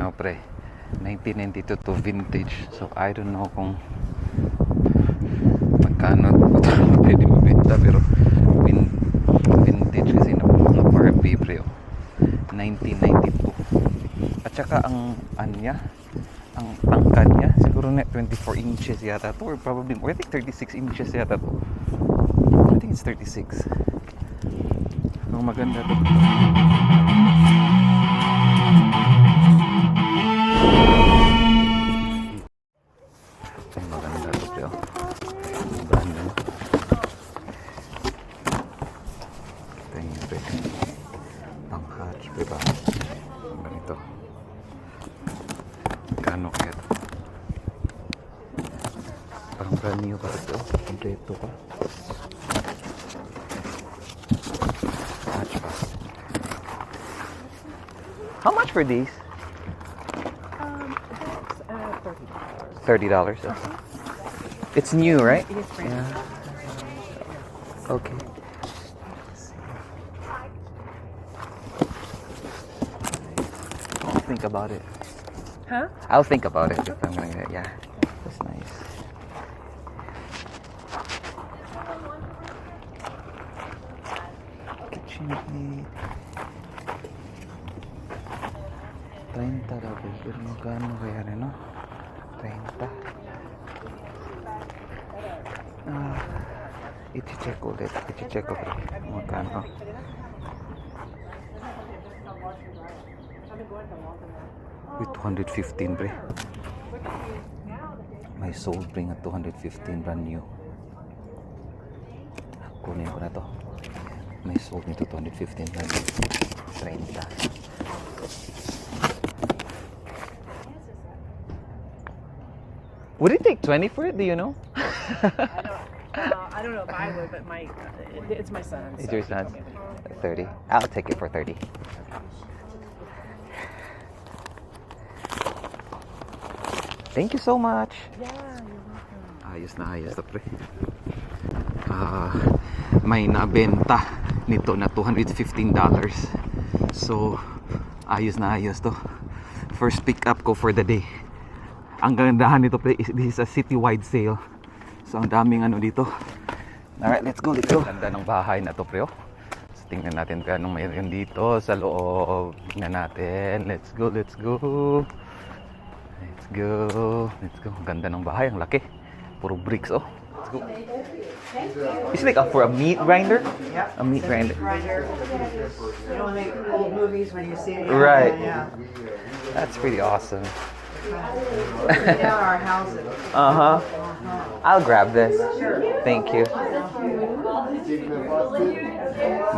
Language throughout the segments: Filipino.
ano pre? 1992 to vintage. So I don't know kung magkano pwede mabenta pero vin, vintage kasi na mga Barbie pre oh. 1992 at saka ang anya ang tangkad niya siguro na 24 inches yata to or probably more. I think 36 inches yata to. I think it's 36 so maganda to Parang brand new pa ito. Kompleto pa. How much for these? Um, that's uh, thirty dollars. Thirty dollars. It's new, right? It is brand new. Yeah. Okay. I'll think about it. Huh? I'll think about it if I'm gonna get it. Yeah. That's nice. Plate. 30 daw po. Pero magkano kaya rin, no? 30. Ah, i-check ulit. I-check ko pre. Magkano. With 215 pre. May sold pre nga 215 brand new. Kunin ko na to. May sold nito 215 brand new. 30. Would it take 20 for it? Do you know? I don't. Uh, I don't know if I would, but my it, it's my son. It's so your son's? me. 30. I'll take it for 30. Thank you so much. Yeah, you're welcome. Ayos na ayos to pre. Ah, may nabenta nito na 215 dollars. So, ayos na ayos to. First pick up ko for the day. Ang gandahan nito pre, is- this is a citywide sale. So, ang daming ano dito. Alright, let's go, let's go. Ganda ng bahay na to pre, oh. So, tingnan natin kung anong mayroon dito sa loob. Tingnan natin. Let's go, let's go. Let's go. Let's go. Ang ganda ng bahay. Ang laki. Puro bricks, oh. Let's go. It's like a, for a meat grinder? Yep. A meat grinder. grinder. You know, the old movies when you see it. Right. Yeah. That's pretty awesome. our houses. Uh-huh. I'll grab this. Thank you.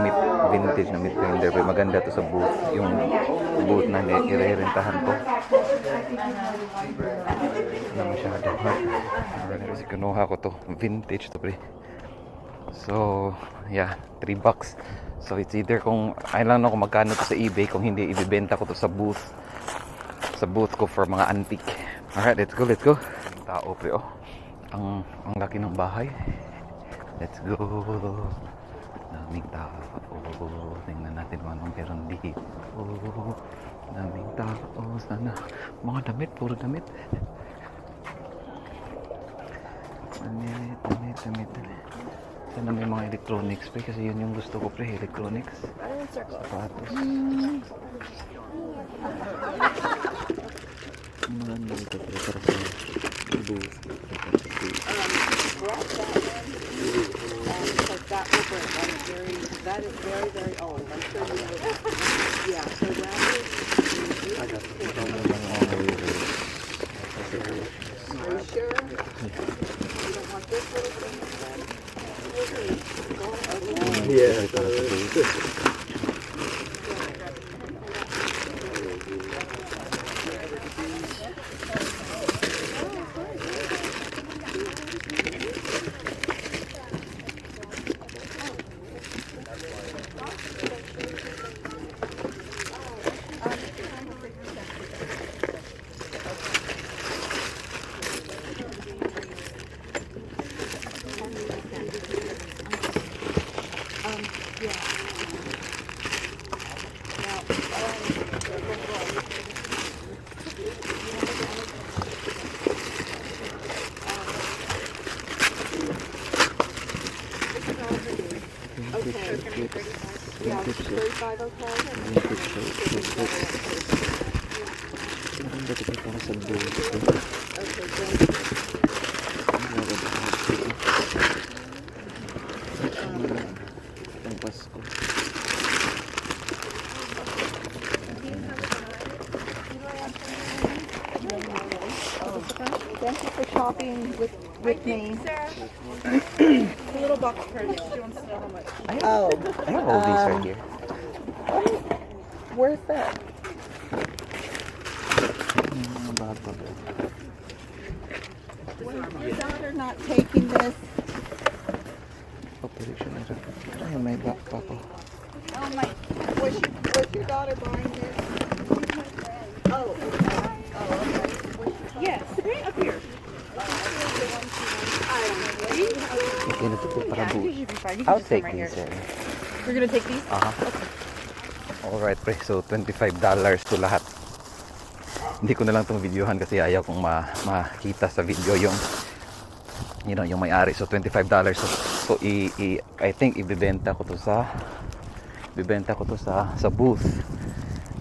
Meat, vintage na meat grinder. Pero maganda to sa booth. Yung booth na ni- irerentahan ko. Ano masyado. Kinuha ko to. Vintage to pre. So, yeah. 3 bucks. So, it's either kung, I lang know magkano to sa eBay. Kung hindi, ibibenta ko to sa booth. Sa booth ko for mga antique. Alright, let's go, let's go. Tao pre, oh. Ang, ang laki ng bahay. Let's go. Daming tao. Oh, tingnan natin kung anong meron dito. Oh, daming tao. Sana. Mga damit, puro damit. Damit, damit, damit, damit. Sana may mga electronics pre kasi yun yung gusto ko pre, electronics. Sapatos. Ang Maganda dito pre para sa. Because that break. That very, that is very, very old. I'm sure you know that. Yeah, so that is, I got it. Ito na lang ako ngayon. are you sure? You don't want this little thing? Yeah, para sa booth. Vintage show. Thirty-five, okay? Vintage show. Maganda ito para sa buhay. Okay, good. Ang Pasko. Thank you for shopping with, with me. The little box party. She wants to know how much. Oh, I have all these right Um, here. where's that? Mga bago. Your daughter not taking this? Operation ito. Ay, may backpack ko. Oh my, was she, was your daughter buying this? Oh, okay. Oh, okay. Yes, right up here. Okay, na ito para I'll take these. Eh. You're gonna take these? Aha. Alright pre, so $25 to lahat. Hindi ko na lang itong videohan kasi ayaw kong ma makita sa video yung you know, yung may-ari. So $25 so, so i, i, I think ibibenta ko to sa ibibenta ko to sa sa booth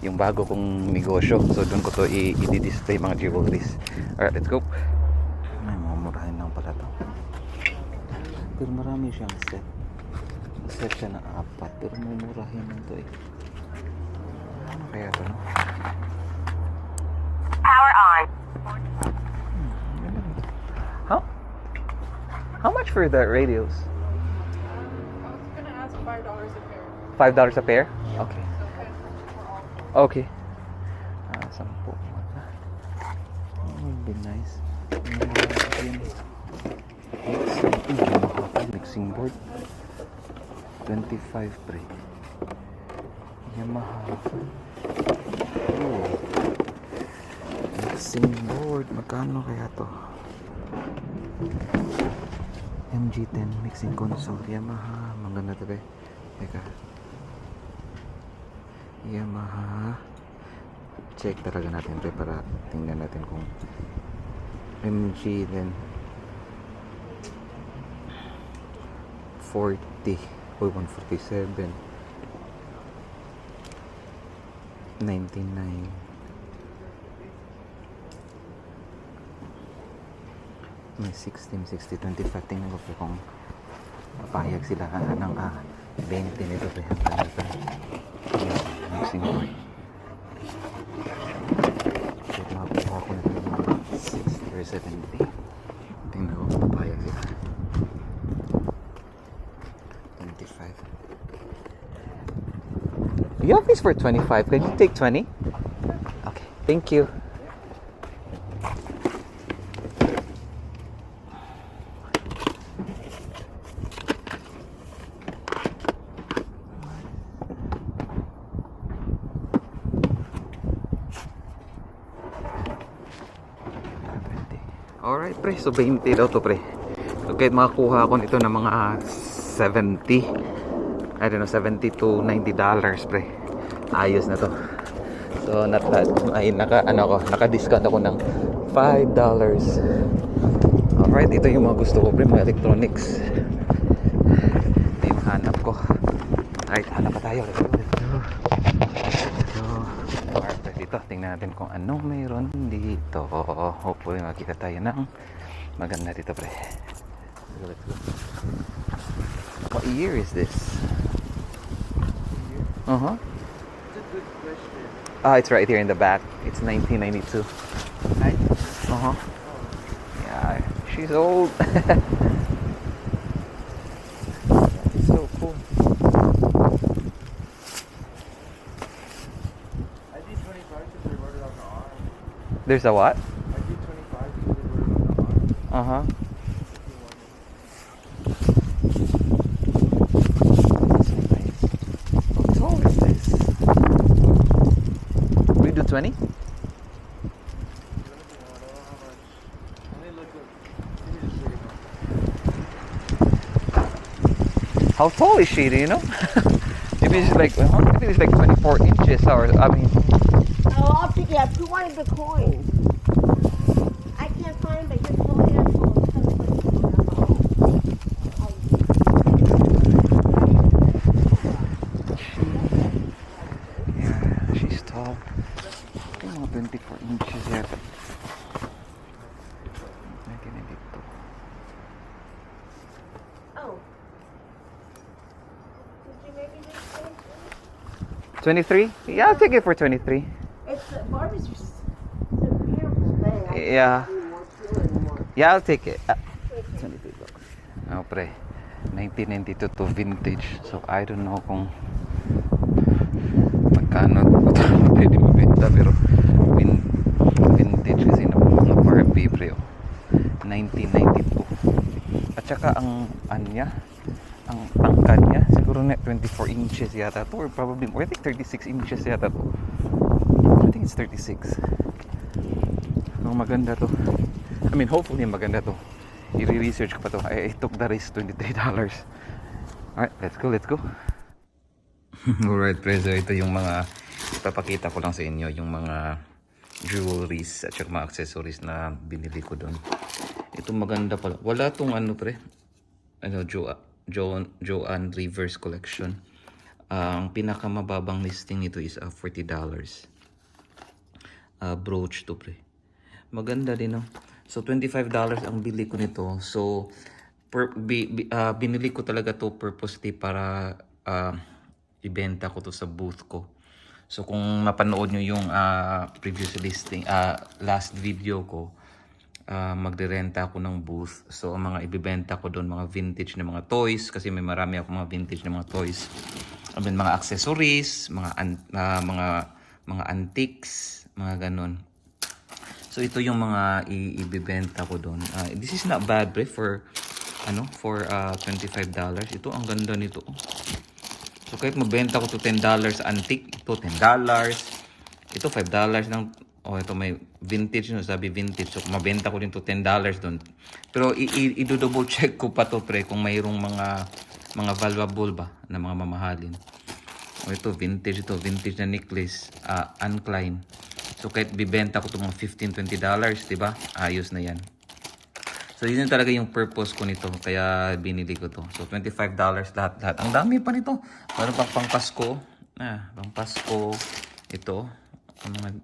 yung bago kong negosyo. So doon ko to i-display mga jewelries. Alright, let's go. Pero marami siyang set. Set siya apat, pero mumurahin lang to eh. Ano kaya to, no? Power on. How? How much for the radios? I was gonna ask five dollars a pair. Five dollars a pair? Okay. Okay. 25 pre. Yamaha. Oh. Mixing board. Magkano kaya to? MG10 mixing console. Yamaha. Maganda to be. Teka. Yamaha. Check talaga natin pre para tingnan natin kung MG then 40 or 147 99 may 16, 60, 25 tingnan ko pre kung papayag sila ah, ng ah, 20 nito hanggang ito mixing board Check makakuha ko nito ng mga 60 or 70 tingnan ko kung papayag sila 25 You have these for 25. Can you take 20? Okay. Thank you. Alright pre, so 20 daw to pre. So kahit makakuha ako nito ng mga 70 I don't know, 70 to 90 dollars pre. Ayos na to. So not that, ay naka, ano ko, naka-discount ako ng 5 dollars. Alright, ito yung mga gusto ko pre, mga electronics. Ito yung hanap ko. Alright, hanap pa tayo. Let's go, let's go. Go. Alright, dito, tingnan natin kung anong mayroon dito. Hopefully makita tayo ng maganda dito pre. Let's go. What year is this? Uh-huh. Ah, it's right here in the back. It's 1992. Uh-huh. Yeah, she's old. so cool. I did 25 because they wrote it on the arm. There's a what? I did 25 because they wrote it on the arm. Uh-huh. How 20? How tall is she, do you know? maybe it's like, if it's like 24 inches or, I mean. Oh, I'll pick it. I wanted the coin. I can't find it. 24 inches yata. 1992. Oh. Did you maybe just say? 23? Yeah, I'll take it for 23. It's uh, Barbie's it's a beautiful thing. Yeah. Yeah, I'll take it. Ah, Take it. 23 bucks. Oh, pre. 1992 to vintage. So, I don't know kung magkano pwede mabenta. Pero, vin, vintage kasi na mga Barbie, pre. oh. 1992. At saka, ang, anya, ang tangkad niya, siguro na 24 inches yata to. Or probably, or I think 36 inches yata to. I think it's 36. So, maganda to. I mean, hopefully maganda to. I-research ko pa to. I, I took the risk, $23. Alright, let's go, let's go. Alright, preso. Ito yung mga, ipapakita ko lang sa inyo, yung mga jewelries at saka mga accessories na binili ko doon. Ito maganda pala. Wala tong ano pre. Ano, Jo Jo Joanne Rivers Collection. Ah, ang pinakamababang listing nito is ah, $40. Ah, brooch to pre. Maganda din no. So $25 ang bili ko nito. So per, bi, bi- ah, binili ko talaga to purposely para ah, ibenta ko to sa booth ko. So kung mapanood nyo yung ah, previous listing, ah, last video ko, ah, magre-renta ako ng booth. So ang mga ibibenta ko doon, mga vintage na mga toys, kasi may marami ako mga vintage na mga toys. I mean, mga accessories, mga an- ah, mga mga antiques, mga ganon. So ito yung mga ibibenta ko doon. Ah, this is not bad pre for ano for ah, $25. Ito ang ganda nito. So kahit mabenta ko to $10 antique, ito $10. Ito $5 lang. Oh, ito may vintage no, sabi vintage. So mabenta ko din to $10 doon. Pero i-double check ko pa to pre kung mayroong mga mga valuable ba na mga mamahalin. Oh, ito vintage ito, vintage na necklace, ah uncline. So kahit bibenta ko to mga 15 20 dollars, 'di ba? Ayos na 'yan. So yun talaga yung purpose ko nito kaya binili ko to. So 25 dollars lahat lahat. Ang dami pa nito. Meron pang pang Pasko. Ah, pang Pasko. Ito, ang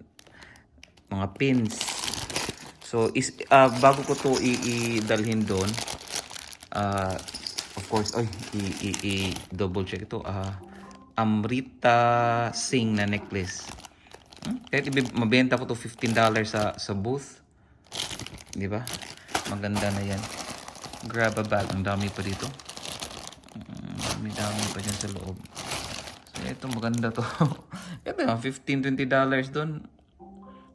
mga pins. So is ah, bago ko to i-dalhin doon, ah of course, ay, i- i- double check ito. Ah, Amrita Singh na necklace. Hmm? Kahit mabenta ko to $15 sa sa booth. 'Di ba? Maganda na 'yan. Grab a bag, ang dami pa dito. Mm, Dami dami pa dyan sa loob. So ito maganda to. ito yung 15 20 dollars doon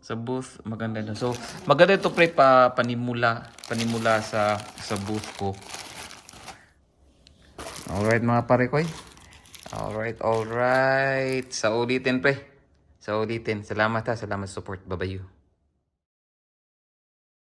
sa booth maganda na. So maganda ito pre pa panimula, panimula sa sa booth ko. Alright mga pare ko. Alright, alright. Sa ulitin pre. Sa ulitin. Salamat ha. Salamat sa support. Babayu.